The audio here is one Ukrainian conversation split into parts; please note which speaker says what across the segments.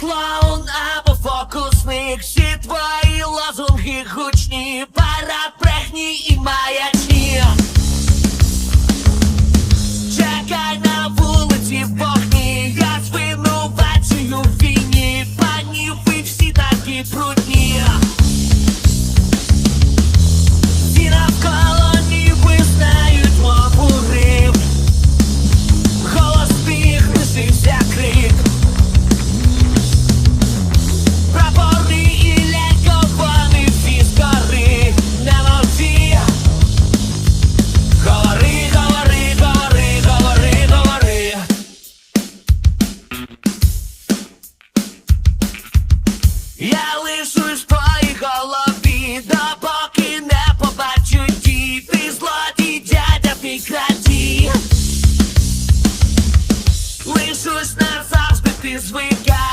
Speaker 1: клоун або фокусник, всі твої лозунги гучні, пара брехні і маячні. Чекай на вулиці в вогні, я звинувачую в війні, пані, ви всі такі брудні. Я лишусь в твоїй голові, допоки не побачу ті, ти злодій, дядя, крадій. Лишусь назавжди, ти звикай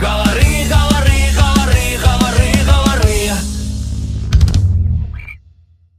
Speaker 1: Gala